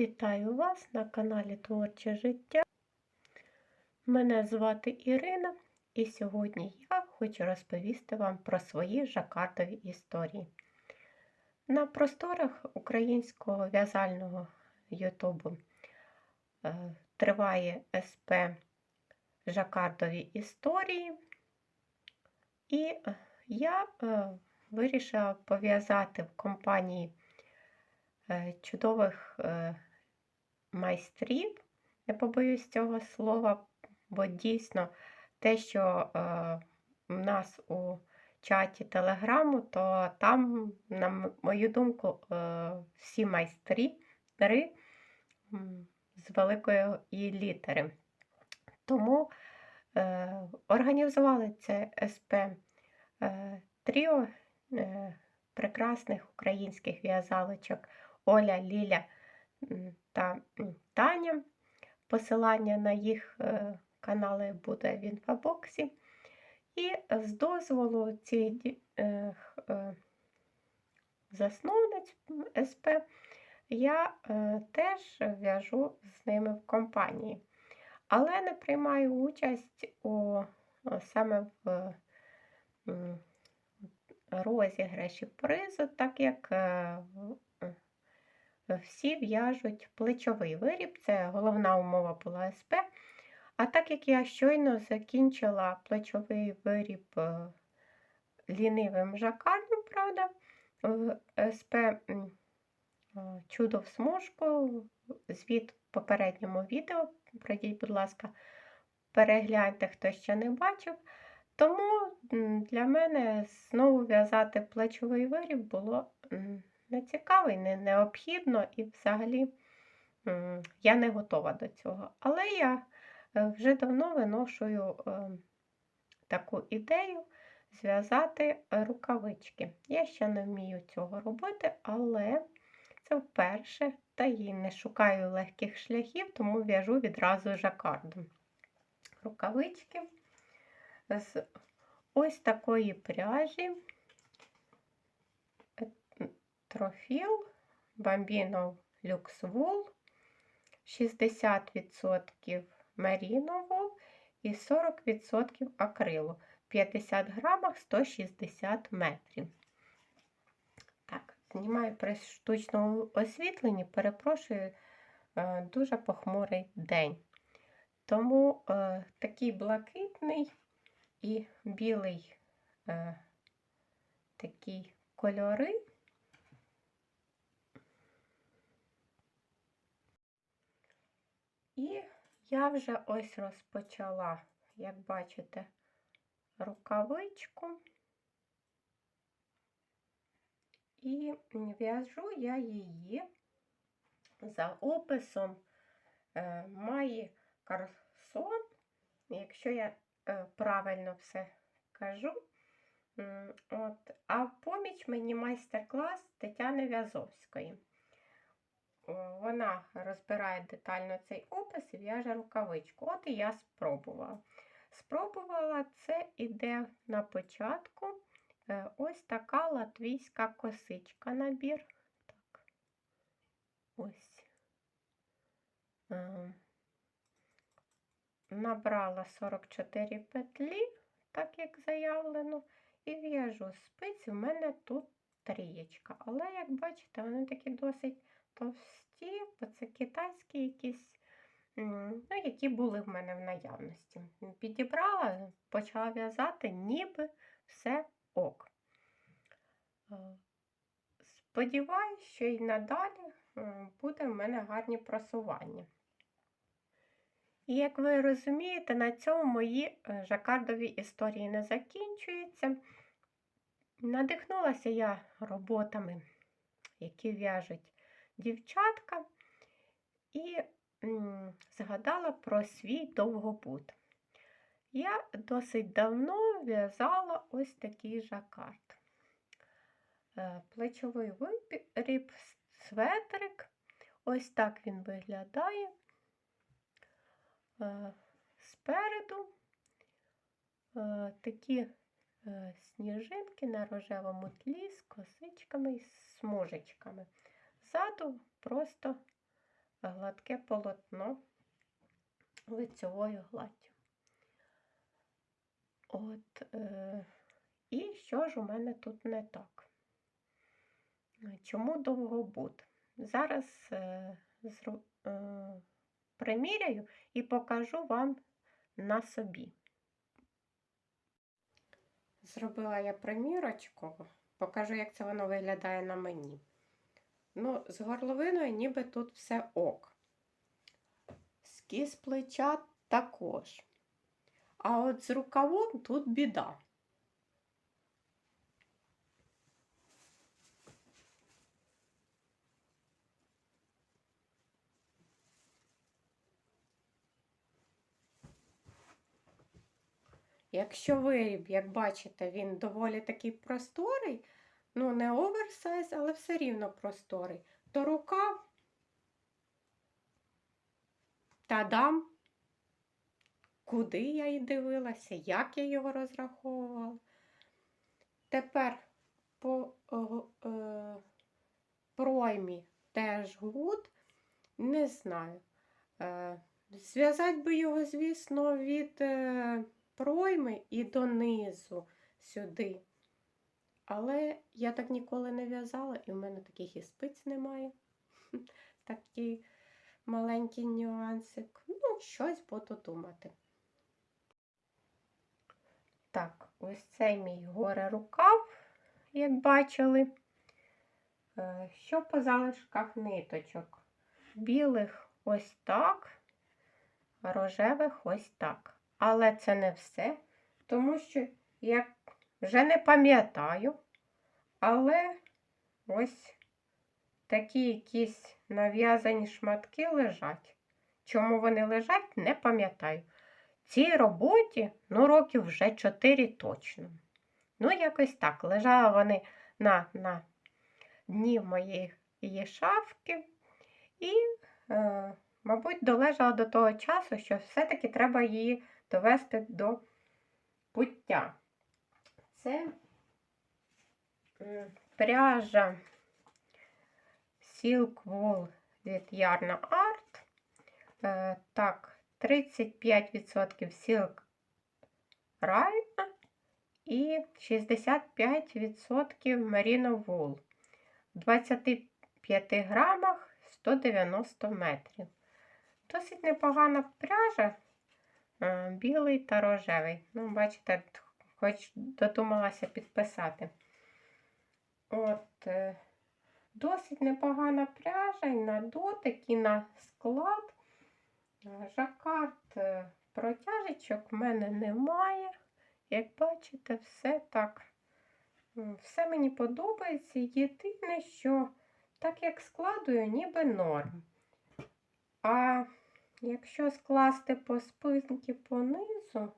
Вітаю вас на каналі Творче життя. Мене звати Ірина, і сьогодні я хочу розповісти вам про свої жакардові історії. На просторах українського в'язального Ютубу е, триває СП Жакардові історії, і я е, вирішила пов'язати в компанії е, чудових майстрів, не побоюсь цього слова, бо дійсно те, що е, в нас у чаті Телеграму, то там, на мою думку, е, всі майстри з великої літери. Тому е, організували це СП е, тріо е, прекрасних українських в'язалочок Оля, Ліля та Таня. Посилання на їх е, канали буде в інфобоксі. І з дозволу ді- е, е, засновниць СП я теж в'яжу з ними в компанії, але не приймаю участь у саме в розіграші призу, так як всі в'яжуть плечовий виріб, це головна умова була СП. А так як я щойно закінчила плечовий виріб е, лінивим жакардом, правда, в СП е, Чудо в смужку, звіт в попередньому відео, пройдіть, будь ласка, перегляньте, хто ще не бачив. Тому для мене знову в'язати плечовий виріб було не цікаво і не необхідно, і взагалі я не готова до цього. Але я е, вже давно виношую е, таку ідею зв'язати рукавички. Я ще не вмію цього робити, але це вперше, та і не шукаю легких шляхів, тому в'яжу відразу жакардом. Рукавички з ось такої пряжі трофіл Lux Wool 60% Merino Wool і 40% акрилу. 50 грамах 160 метрів. Так, знімаю при штучному освітленні, перепрошую, е, дуже похмурий день. Тому е, такий блакитний і білий е, такі кольори. І я вже ось розпочала, як бачите, рукавичку. І в'яжу я її за описом е, Майї Карсон, якщо я е, правильно все кажу. От, а в поміч мені майстер-клас Тетяни В'язовської. Вона розбирає детально цей опис і в'яже рукавичку. От і я спробувала. Спробувала це іде на початку. Е, Ось така латвійська косичка набір. Так. Ось. Е, Набрала 44 петлі, так як заявлено, і в'яжу спиць. У мене тут трієчка. Але, як бачите, вони такі досить товсті, бо це китайські якісь, ну, які були в мене в наявності. Підібрала, почала в'язати, ніби все ок. Е, Сподіваюсь, що і надалі е, буде в мене гарні просування. І як ви розумієте, на цьому мої е, жакардові історії не закінчуються. Надихнулася я роботами, які в'яжуть дівчатка, і згадала про свій довгобут. Я досить давно в'язала ось такий жакард. Е, Плечовий виріб, светрик. Ось так він виглядає. Е, Спереду е, такі сніжинки на рожевому тлі з косичками і смужечками. Ззаду просто гладке полотно лицьовою гладдю. От, е, і що ж у мене тут не так? Чому довгобуд? Зараз е, зру, е, приміряю і покажу вам на собі. Зробила я примірочку, покажу, як це воно виглядає на мені. Ну, з горловиною ніби тут все ок. Скіз плеча також. А от з рукавом тут біда. Якщо виріб, як бачите, він доволі такий просторий, ну не оверсайз, але все рівно просторий, то рукав та дам, куди я і дивилася, як я його розраховувала. Тепер по е, проймі теж гуд, не знаю. Е, Зв'язати би його, звісно, від е, пройми і донизу сюди. Але я так ніколи не в'язала, і в мене таких і спиць немає. Такий маленький нюансик. Ну, щось буду думати. Так, ось цей мій горе рукав, як бачили. Е, що по залишках ниточок? Білих ось так, рожевих ось так. Але це не все, тому що я вже не пам'ятаю, але ось такі якісь нав'язані шматки лежать. Чому вони лежать, не пам'ятаю. Цій роботі, ну, років вже 4 точно. Ну, якось так. Лежали вони на на дні моєї її шафки. І, е, мабуть, долежала до того часу, що все-таки треба її довести до пуття. Це пряжа Silk Wool від Yarna Art. Е, так, 35% Silk Rhino і 65% Merino Wool. В 25 грамах 190 метрів. Досить непогана пряжа, е, білий та рожевий. Ну, бачите, хоч додумалася підписати. От, е, досить непогана пряжа і на дотик, і на склад. Жакард е, протяжечок в мене немає. Як бачите, все так. Все мені подобається. Єдине, що так як складую, ніби норм. А якщо скласти по спинці понизу,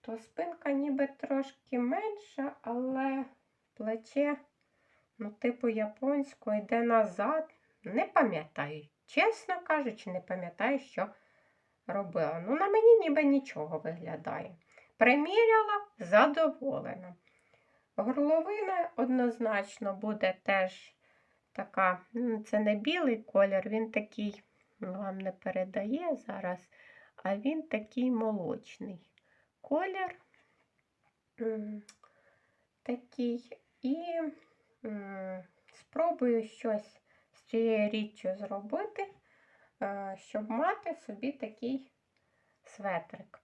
то спинка ніби трошки менша, але плече, ну, типу японського, йде назад. Не пам'ятаю, чесно кажучи, не пам'ятаю, що робила. Ну, на мені ніби нічого виглядає. Приміряла задоволена. Горловина однозначно буде теж така, ну, це не білий колір, він такий, вам не передає зараз, а він такий молочний колір. Такий. І спробую щось з цією річчю зробити, е, щоб мати собі такий светрик.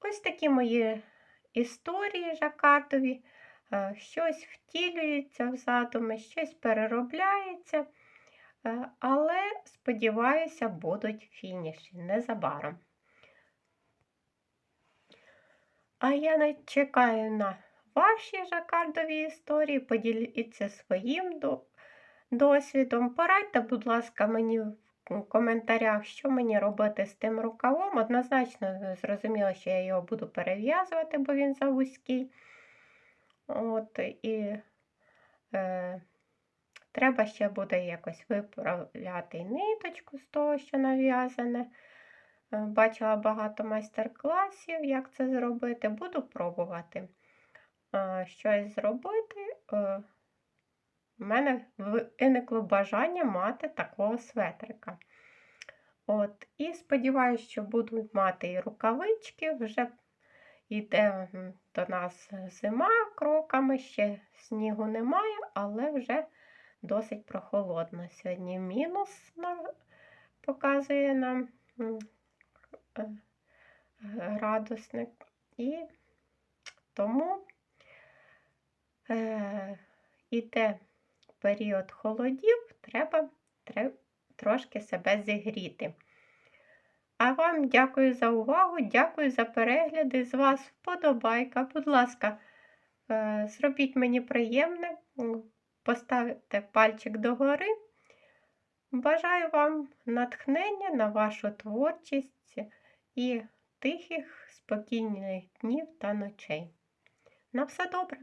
Ось такі мої історії жакардові. Е, щось втілюється в задуми, щось переробляється, е, але, сподіваюся, будуть фініші незабаром. А я не чекаю на ваші жакардові історії, поділіться своїм досвідом. Порадьте, будь ласка, мені в коментарях, що мені робити з тим рукавом. Однозначно, зрозуміло, що я його буду перев'язувати, бо він завузький. От, і е, треба ще буде якось виправляти ниточку з того, що нав'язане. Е, бачила багато майстер-класів, як це зробити. Буду пробувати е, щось зробити. Е, в мене виникло бажання мати такого светрика. От, і сподіваюся, що буду мати і рукавички, вже йде до нас зима кроками, ще снігу немає, але вже досить прохолодно. Сьогодні мінус показує нам е, градусник. І тому е, іде період холодів, треба, треба трошки себе зігріти. А вам дякую за увагу, дякую за перегляди. З вас вподобайка. Будь ласка, е, зробіть мені приємне, поставте пальчик догори. Бажаю вам натхнення на вашу творчість і тихих, спокійних днів та ночей. На все добре!